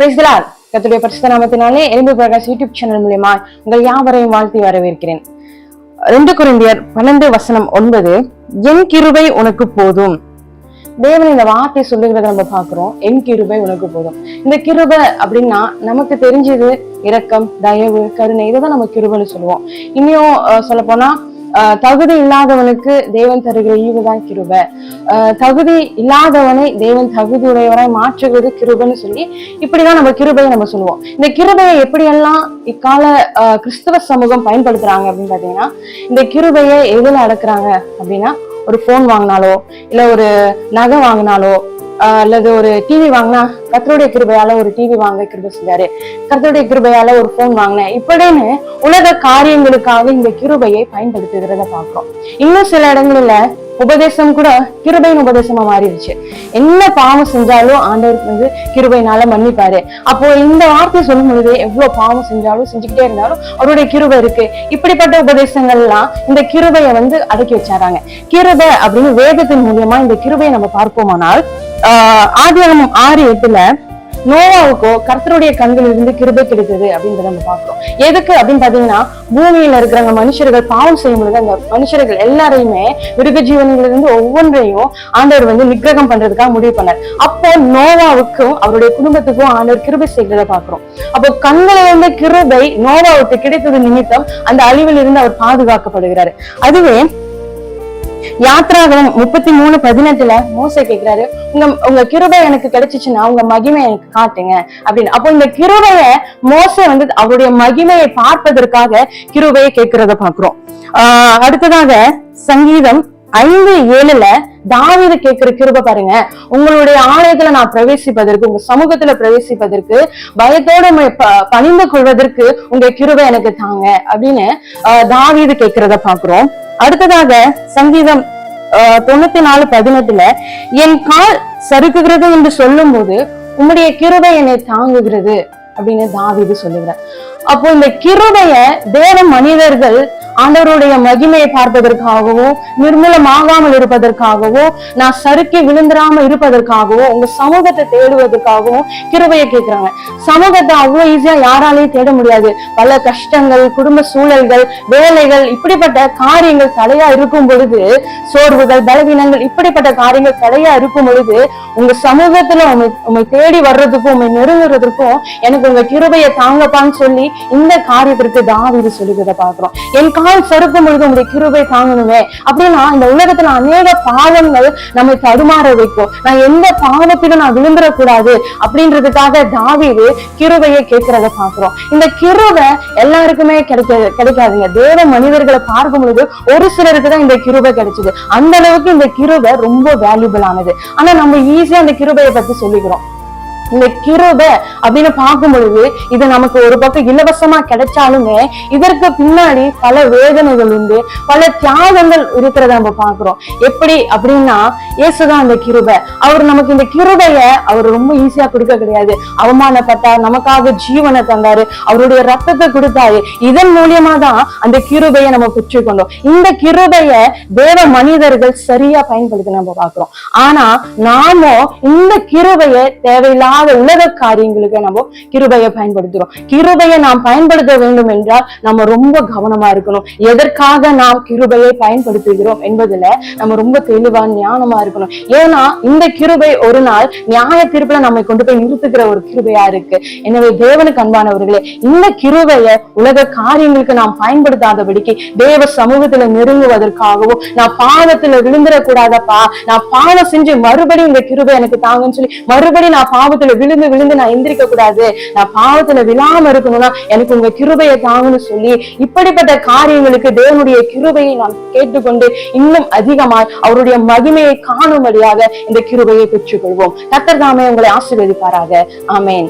பிரைஸ்லார் கத்துடைய பரிசுத்த நாமத்தினாலே எலும்பு பிரகாஷ் யூடியூப் சேனல் மூலியமா உங்கள் யாவரையும் வாழ்த்தி வரவேற்கிறேன். ரெண்டு குருந்தியர் பன்னெண்டு வசனம் ஒன்பது என் கிருபை உனக்கு போதும். தேவன் இந்த வார்த்தை சொல்லுகிறத நம்ம பாக்குறோம் என் கிருபை உனக்கு போதும். இந்த கிருபை அப்படின்னா நமக்கு தெரிஞ்சது இரக்கம் தயவு கருணை இதைதான் நம்ம கிருபைன்னு சொல்லுவோம். இன்னும் சொல்ல போனா தகுதி இல்லாதவனுக்கு தேவன் தருகிற ஈவுதான் கிருபை. தகுதி இல்லாதவனை தேவன் தகுதி உடையவராய் மாற்றுகிறது கிருபன்னு சொல்லி இப்படிதான் நம்ம கிருபையை நம்ம சொல்லுவோம். இந்த கிருபையை எப்படியெல்லாம் இக்கால கிறிஸ்தவ சமூகம் பயன்படுத்துறாங்க அப்படின்னு பாத்தீங்கன்னா இந்த கிருபையை எதுல அடக்குறாங்க அப்படின்னா ஒரு போன் வாங்கினாலோ இல்ல ஒரு நகை வாங்கினாலோ அல்லது ஒரு டிவி வாங்கினா கர்த்தருடைய கிருபையால ஒரு டிவி வாங்க கிருபை செஞ்சாரு கர்த்தருடைய கிருபையால ஒரு போன் வாங்கினேன். இப்படின்னு உலக காரியங்களுக்காக இந்த கிருபையை பயன்படுத்துகிறத பார்க்கிறோம். இன்னும் சில இடங்கள்ல உபதேசம் கூட கிருபையின் உபதேசமா மாறிடுச்சு. என்ன பாவம் செஞ்சாலும் ஆண்டவருக்கு வந்து கிருபையினால மன்னிப்பாரு. அப்போ இந்த வார்த்தை சொல்லும் பொழுது எவ்வளவு பாவம் செஞ்சாலும் செஞ்சுக்கிட்டே இருந்தாலும் அவருடைய கிருபை இருக்கு. இப்படிப்பட்ட உபதேசங்கள் எல்லாம் இந்த கிருபையை வந்து அடக்கி வச்சாராங்க. கிருபை அப்படின்னு வேதத்தின் மூலியமா இந்த கிருபையை நம்ம பார்ப்போமானால் ஆதியாகமம் ஆறு எட்டுல நோவாவுக்கோ கர்த்தருடைய கண்கள் இருந்து கிருபை கிடைத்தது அப்படின்றத நம்ம பார்க்கிறோம். எதுக்கு அப்படின்னு பாத்தீங்கன்னா பூமியில இருக்கிறவங்க மனுஷர்கள் பாவம் செய்யும் பொழுது அந்த மனுஷர்கள் எல்லாரையுமே மிருக ஜீவன்களிலிருந்து ஒவ்வொன்றையும் ஆண்டவர் வந்து நிகிரகம் பண்றதுக்காக முடிவு பண்ணார். அப்போ நோவாவுக்கும் அவருடைய குடும்பத்துக்கும் ஆண்டவர் கிருபை செய்கிறத பாக்குறோம் அப்போ கண்களை இருந்த கிருபை நோவாவுக்கு கிடைத்தது நிமித்தம் அந்த அழிவில் இருந்து அவர் பாதுகாக்கப்படுகிறாரு. அதுவே யாத்ராகமம் முப்பத்தி மூணு பதினெட்டுல மோச கேக்குறாரு. உங்க உங்க கிருபை எனக்கு கிடைச்சிச்சுன்னா உங்க மகிமை எனக்கு காட்டுங்க. அப்படின்னு. அப்போ இந்த கிருபைய மோச வந்து அவருடைய மகிமையை பார்ப்பதற்காக கிருபையை கேட்கிறத பாக்குறோம் ஆஹ் அடுத்ததாக சங்கீதம் ஐந்து ஏழுல தாவீது கேட்கிற கிருப பாருங்க. உங்களுடைய ஆலயத்துல நான் பிரவேசிப்பதற்கு உங்க சமூகத்துல பிரவேசிப்பதற்கு பயத்தோட ப- பணிந்து கொள்வதற்கு உங்க கிருபை எனக்கு தாங்க அப்படின்னு ஆஹ் தாவீது கேட்கிறத பாக்குறோம். அடுத்ததாக சங்கீதம் தொண்ணூத்தி நாலு பதினெட்டுல என் கால் சறுக்குகிறது என்று சொல்லும் போது உம்முடைய கிருபை என்னை தாங்குகிறது அப்படின்னு தாவீது சொல்லுகிறார். அப்போ இந்த கிருபைய தேவ மனிதர்கள் ஆண்டவருடைய மகிமையை பார்ப்பதற்காகவும் நிர்மூலமாகாமல் இருப்பதற்காகவோ நான் சறுக்கி விழுந்துராம இருப்பதற்காகவும் உங்க சமூகத்தை தேடுவதற்காகவும் கிருபையை கேட்கிறாங்க. சமூகத்தை அவ்வளவு ஈஸியா யாராலையும் தேட முடியாது. பல கஷ்டங்கள் குடும்ப சூழல்கள் வேலைகள் இப்படிப்பட்ட காரியங்கள் தடையா இருக்கும் பொழுது சோர்வுகள் பலவீனங்கள் இப்படிப்பட்ட காரியங்கள் தடையா இருக்கும் பொழுது உங்க சமூகத்துல உண்மை உண்மை தேடி வர்றதுக்கும் உண்மை நெருங்குறதுக்கும் எனக்கு உங்க கிருபையை தாங்கப்பான்னு சொல்லி இந்த காரியத்திற்கு தாவிது சொல்லுகிறத பாக்குறோம் என் கால் சொருக்கும் பொழுது உங்களுடைய கிருபை தாங்கணுமே அப்படின்னா இந்த உலகத்துல அநேக பாவங்கள் நம்மை தடுமாற வைக்கும். நான் எந்த பாவத்திலும் நான் விழுந்துடக்கூடாது அப்படின்றதுக்காக தாவிது கிருபையை கேட்கிறத பாக்குறோம் இந்த கிருபை எல்லாருக்குமே கிடைக்க கிடைக்காதுங்க. தேவ மனிதர்களை பார்க்கும் பொழுது ஒரு சிலருக்கு தான் இந்த கிருபை கிடைச்சது. அந்த அளவுக்கு இந்த கிருபை ரொம்ப வேல்யூபிள் ஆனது. ஆனா நம்ம ஈஸியா அந்த கிருபையை பத்தி சொல்லிக்கிறோம். இந்த கிருபை அப்படின்னு பார்க்கும் பொழுது இது நமக்கு ஒரு பக்கம் இலவசமா கிடைச்சாலுமே இதற்கு பின்னாடி பல வேதனைகள் உண்டு பல தியாகங்கள் இருக்கிறத நம்ம பாக்குறோம் எப்படி அப்படின்னா இயேசுதான் அந்த கிருபை. அவர் நமக்கு இந்த கிருபைய அவர் ரொம்ப ஈஸியா கொடுக்க கிடையாது. அவமானப்பட்டார் நமக்காக ஜீவனை தந்தாரு அவருடைய ரத்தத்தை கொடுத்தாரு. இதன் மூலியமா தான் அந்த கிருபையை நம்ம பெற்றுக்கொண்டோம். இந்த கிருபைய தேவ மனிதர்கள் சரியா பயன்படுத்தி நம்ம பாக்குறோம் ஆனா நாம இந்த கிருபைய தேவையில்லாத இல்லாத உலக காரியங்களுக்கு நம்ம கிருபையை பயன்படுத்துறோம். கிருபையை நாம் பயன்படுத்த வேண்டும் என்றால் நம்ம ரொம்ப கவனமா இருக்கணும். எதற்காக நாம் கிருபையை பயன்படுத்துகிறோம் என்பதுல நம்ம ரொம்ப தெளிவா ஞானமா இருக்கணும். ஏன்னா இந்த கிருபை ஒரு நாள் நியாய தீர்ப்புல நம்மை கொண்டு போய் நிறுத்துகிற ஒரு கிருபையா இருக்கு. எனவே தேவனுக்கு அன்பானவர்களே இந்த கிருபையை உலக காரியங்களுக்கு நாம் பயன்படுத்தாதபடிக்கு தேவ சமூகத்துல நெருங்குவதற்காகவும் நான் பாவத்துல விழுந்துடக்கூடாதப்பா நான் பாவம் செஞ்சு மறுபடியும் இந்த கிருபை எனக்கு தாங்கன்னு சொல்லி மறுபடியும் நான் பாவத்துல விழுந்து விழுந்து நான் எந்திரிக்க கூடாது. நான் பாவத்துல விழாம இருக்கணும்னா எனக்கு உங்க கிருபையை தாங்கன்னு சொல்லி இப்படிப்பட்ட காரியங்களுக்கு தேவனுடைய கிருபையை நான் கேட்டுக்கொண்டு இன்னும் அதிகமாய் அவருடைய மகிமையை காணும்படியாக இந்த கிருபையை பெற்றுக்கொள்வோம். கத்தர் தாமே உங்களை ஆசீர்வதிப்பாராக. ஆமேன்.